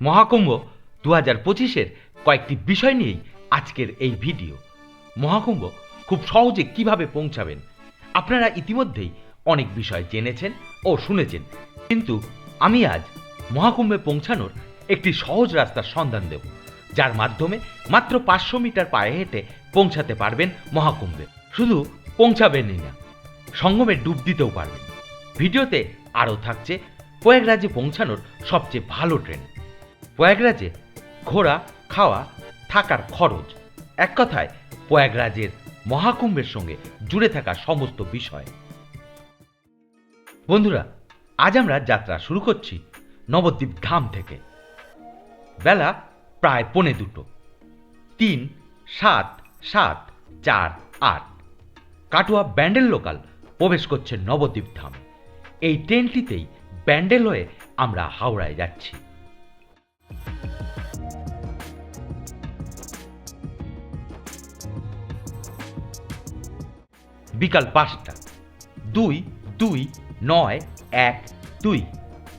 মহাকুম্ভ দু হাজার পঁচিশের কয়েকটি বিষয় নিয়েই আজকের এই ভিডিও। মহাকুম্ভ খুব সহজে কীভাবে পৌঁছাবেন? আপনারা ইতিমধ্যেই অনেক বিষয় জেনেছেন ও শুনেছেন। কিন্তু আমি আজ মহাকুম্ভে পৌঁছানোর একটি সহজ রাস্তার সন্ধান দেব, যার মাধ্যমে মাত্র পাঁচশো মিটার পায়ে হেঁটে পৌঁছাতে পারবেন মহাকুম্ভে। শুধু পৌঁছাবেনই না, সঙ্গমে ডুব দিতেও পারবেন। ভিডিওতে আরও থাকছে প্রয়াগরাজে পৌঁছানোর সবচেয়ে ভালো ট্রেন। প্রয়াগরাজে ঘোরা খাওয়া থাকার খরচ। এক কথায় প্রয়াগরাজের মহাকুম্ভের সঙ্গে জুড়ে থাকা সমস্ত বিষয়। বন্ধুরা, আজ আমরা যাত্রা শুরু করছি নবদ্বীপ ধাম থেকে। বেলা প্রায় পৌনে দুটো। তিন, সাত সাত, চার, আট। কাটুয়া ব্যান্ডেল লোকাল প্রবেশ করছে নবদ্বীপ ধাম। এই ট্রেনটিতেই ব্যান্ডেল হয়ে আমরা হাওড়ায় যাচ্ছি। বিকাল পাঁচটা। দুই দুই, নয়, এক, দুই।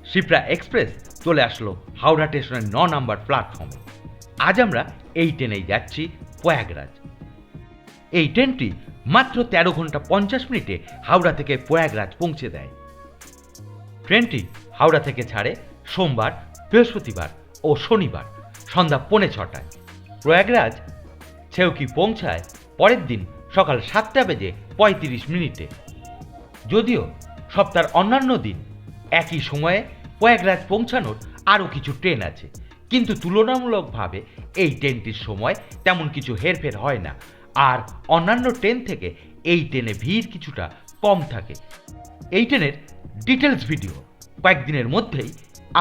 শিপ্রা এক্সপ্রেস চলে আসলো হাওড়া স্টেশনের ন নম্বর প্ল্যাটফর্মে। আজ আমরা এই ট্রেনেই যাচ্ছি প্রয়াগরাজ। এই ট্রেনটি মাত্র তেরো ঘণ্টা পঞ্চাশ মিনিটে হাওড়া থেকে প্রয়াগরাজ পৌঁছে দেয়। ট্রেনটি হাওড়া থেকে ছাড়ে সোমবার, বৃহস্পতিবার ও শনিবার সন্ধ্যা পৌনে ছটায়। প্রয়াগরাজ, ছেউকি পৌঁছায় পরের দিন সকাল সাতটা বেজে পঁয়ত্রিশ মিনিটে। যদিও সপ্তাহের অন্যান্য দিন একই সময়ে প্রয়াগরাজ পৌঁছানোর আরও কিছু ট্রেন আছে, কিন্তু তুলনামূলকভাবে এই ট্রেনটির সময় তেমন কিছু হেরফের হয় না। আর অন্যান্য ট্রেন থেকে এই ট্রেনে ভিড় কিছুটা কম থাকে। এই ট্রেনের ডিটেলস ভিডিও কয়েকদিনের মধ্যেই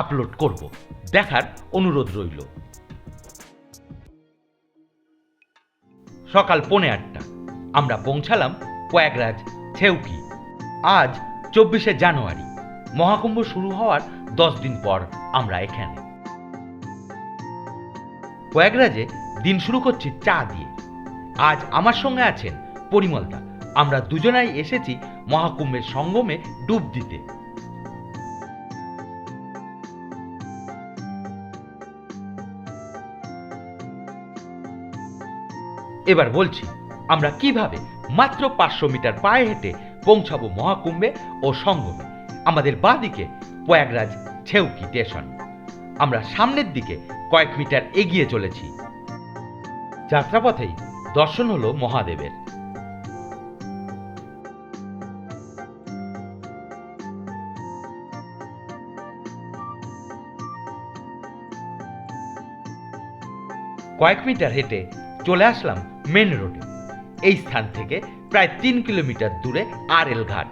আপলোড করব। দেখার অনুরোধ রইল। সকাল পৌনে আটটা। আমরা পৌঁছালাম প্রয়াগরাজ ছেউকি আজ চব্বিশে জানুয়ারি। মহাকুম্ভ শুরু হওয়ার দশ দিন পর আমরা এখানে। প্রয়াগরাজে দিন শুরু করছি চা দিয়ে। আজ আমার সঙ্গে আছেন পরিমলদা। আমরা দুজনাই এসেছি মহাকুম্ভের সঙ্গমে ডুব দিতে। এবার বলছি আমরা কীভাবে মাত্র পাঁচশো মিটার পায়ে হেঁটে পৌঁছাবো মহাকুম্ভে ও সঙ্গমে? আমাদের বাঁ দিকে প্রয়াগরাজ ছেউকি স্টেশন। আমরা সামনের দিকে কয়েক মিটার এগিয়ে চলেছি। যাত্রাপথেই দর্শন হলো মহাদেবের। কয়েক মিটার হেঁটে চলে আসলাম মেন রোডে। এই স্থান থেকে প্রায় তিন কিলোমিটার দূরে আর এল ঘাট।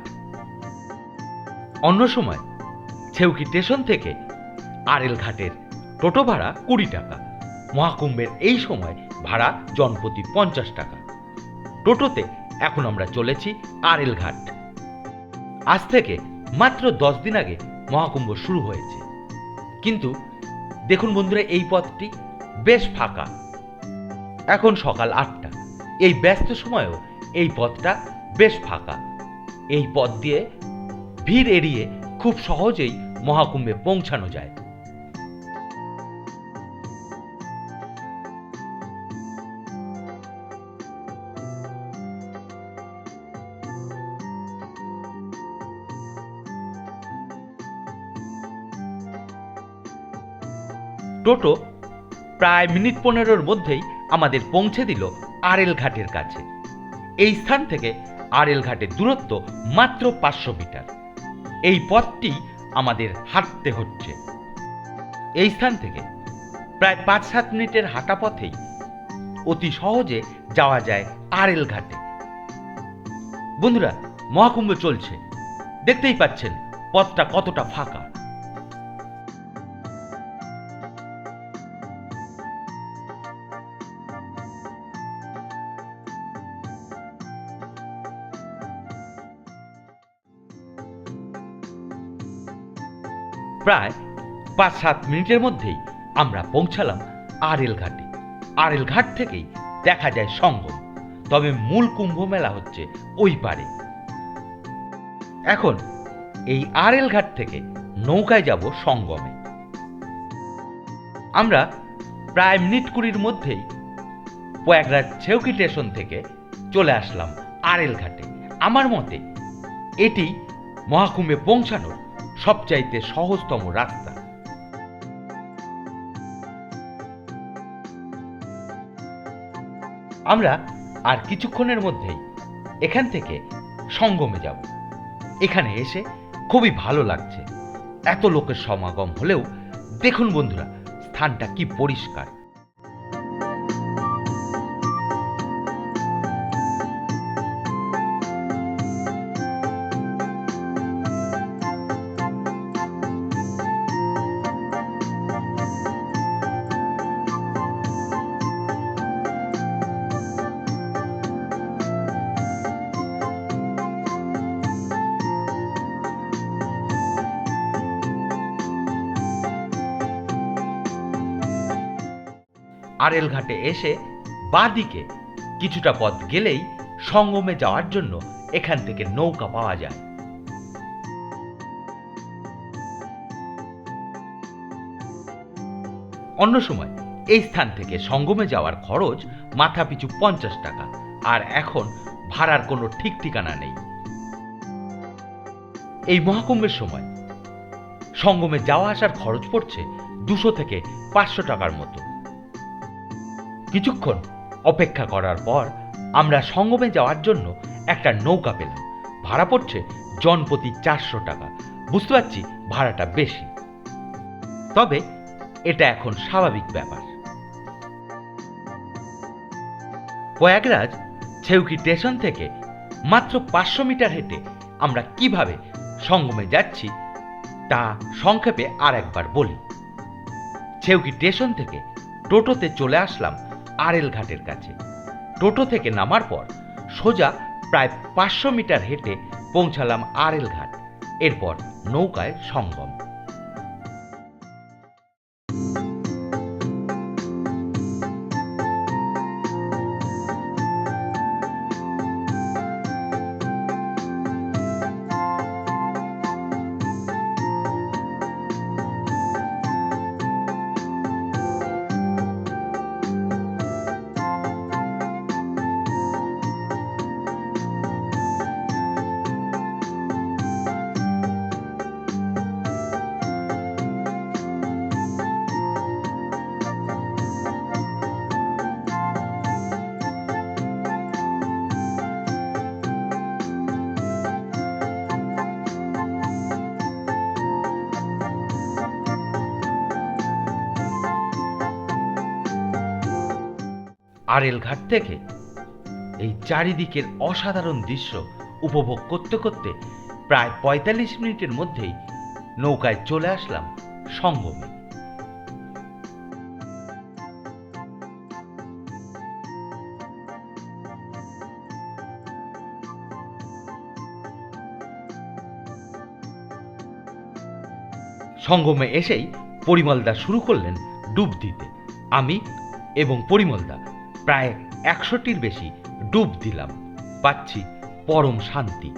অন্য সময় ছেউকি স্টেশন থেকে আর এল ঘাটের টোটো ভাড়া কুড়ি টাকা। মহাকুম্ভের এই সময় ভাড়া জনপ্রতি পঞ্চাশ টাকা। টোটোতে এখন আমরা চলেছি আর এল ঘাট। আজ থেকে মাত্র দশ দিন আগে মহাকুম্ভ শুরু হয়েছে। কিন্তু দেখুন বন্ধুরা, এই পথটি বেশ ফাঁকা। এখন সকাল আটটা এই ব্যস্ত সময়েও এই পথটা বেশ ফাঁকা। এই পথ দিয়ে ভিড় এড়িয়ে খুব সহজেই মহাকুম্ভে পৌঁছানো যায়। টোটো প্রায় মিনিট পনেরোর মধ্যেই আমাদের পৌঁছে দিল আরএল ঘাটের কাছে। এই স্থান থেকে আরএল ঘাটের দূরত্ব মাত্র পাঁচশো মিটার। এই পথটি আমাদের হাঁটতে হচ্ছে। এই স্থান থেকে প্রায় পাঁচ সাত মিনিটের হাঁটা পথেই অতি সহজে যাওয়া যায় আরএল ঘাটে বন্ধুরা, মহাকুম্ভ চলছে। দেখতেই পাচ্ছেন, পথটা কতটা ফাঁকা। প্রায় পাঁচ সাত মিনিটের মধ্যেই আমরা পৌঁছালাম আরএল ঘাটে। আরএল ঘাট থেকেই দেখা যায় সঙ্গম। তবে মূল কুম্ভ মেলা হচ্ছে ওই পারে এখন এই আরএল ঘাট থেকে নৌকায় যাব সঙ্গমে। আমরা প্রায় মিনিট কুড়ির মধ্যেই প্রয়াগরাজ ছেউকি স্টেশন থেকে চলে আসলাম আরএল ঘাটে। আমার মতে এটি মহাকুম্ভে পৌঁছানোর সবচাইতে সহজতম রাস্তা। আমরা আর কিছুক্ষণের মধ্যেই এখান থেকে সঙ্গমে যাব। এখানে এসে খুবই ভালো লাগছে। এত লোকের সমাগম হলেও দেখুন বন্ধুরা, স্থানটা কি পরিষ্কার। আরএল ঘাটে এসে বাঁদিকে কিছুটা পথ গেলেই সঙ্গমে যাওয়ার জন্য এখান থেকে নৌকা পাওয়া যায়। অন্য সময় এই স্থান থেকে সঙ্গমে যাওয়ার খরচ মাথা পিছু পঞ্চাশ টাকা, আর এখন ভাড়ার কোনো ঠিক ঠিকানা নেই। এই মহাকুম্ভের সময় সঙ্গমে যাওয়া আসার খরচ পড়ছে দুশো থেকে পাঁচশো টাকার মতো। কিছুক্ষণ অপেক্ষা করার পর আমরা সঙ্গমে যাওয়ার জন্য একটা নৌকা পেলাম। ভাড়া পড়ছে জনপ্রতি চারশো টাকা। বুঝতে পারছি ভাড়াটা বেশি। তবে এটা এখন স্বাভাবিক ব্যাপার। প্রয়াগরাজ ছেউকি স্টেশন থেকে মাত্র পাঁচশো মিটার হেঁটে আমরা কীভাবে সঙ্গমে যাচ্ছি তা সংক্ষেপে আর একবার বলি। ছেউকি স্টেশন থেকে টোটোতে চলে আসলাম আরএল ঘাটের কাছে। টোটো থেকে নামার পর সোজা প্রায় পাঁচশো মিটার হেঁটে পৌঁছালাম আরেল ঘাট। এরপর নৌকায় সঙ্গম। আরএল ঘাট থেকে এই চারিদিকের অসাধারণ দৃশ্য উপভোগ করতে করতে প্রায় পঁয়তাল্লিশ মিনিটের মধ্যেই নৌকায় চলে আসলাম সঙ্গমে। সঙ্গমে এসেই পরিমলদা শুরু করলেন ডুব দিতে। আমি এবং পরিমলদা প্রায় একশোটির বেশি ডুব দিলাম। পাচ্ছি পরম শান্তি।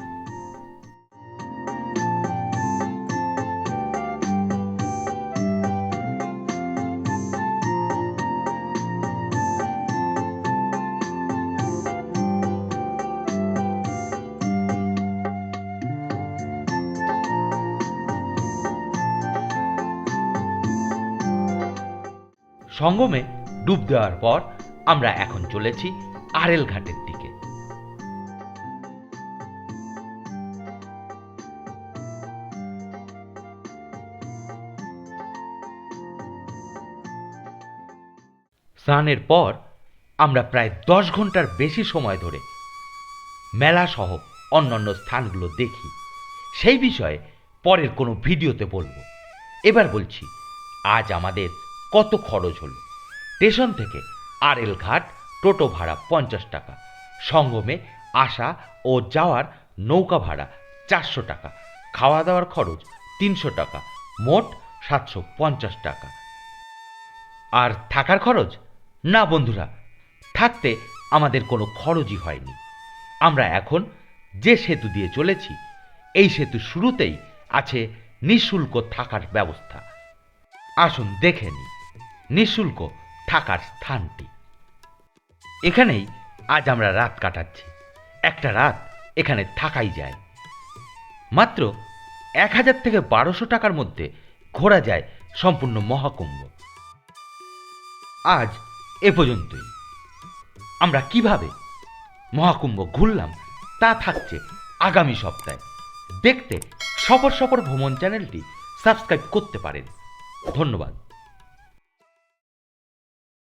সঙ্গমে ডুব দেওয়ার পর আমরা এখন চলেছি আরেল ঘাটের দিকে। স্নানের পর আমরা প্রায় দশ ঘণ্টার বেশি সময় ধরে মেলা সহ অন্যান্য স্থানগুলো দেখি। সেই বিষয়ে পরের কোনো ভিডিওতে বলব। এবার বলছি, আজ আমাদের কত খরচ হলো। স্টেশন থেকে আরএল ঘাট, টোটো ভাড়া পঞ্চাশ টাকা। সঙ্গমে আসা ও যাওয়ার নৌকা ভাড়া চারশো টাকা। খাওয়া দাওয়ার খরচ তিনশো টাকা। মোট সাতশো পঞ্চাশ টাকা। আর থাকার খরচ? না বন্ধুরা, থাকতে আমাদের কোনো খরচই হয়নি। আমরা এখন যে সেতু দিয়ে চলেছি, এই সেতু শুরুতেই আছে নিঃশুল্ক থাকার ব্যবস্থা। আসুন দেখে নিই, নিঃশুল্ক থাকার স্থানটি। এখানেই আজ আমরা রাত কাটাচ্ছি। একটা রাত এখানে থাকাই যায়। মাত্র এক হাজার থেকে বারোশো টাকার মধ্যে ঘোরা যায় সম্পূর্ণ মহাকুম্ভ। আজ এ পর্যন্তই। আমরা কীভাবে মহাকুম্ভ ঘুরলাম তা থাকছে আগামী সপ্তাহে। দেখতে সফর সফর ভ্রমণ চ্যানেলটি সাবস্ক্রাইব করতে পারেন। ধন্যবাদ।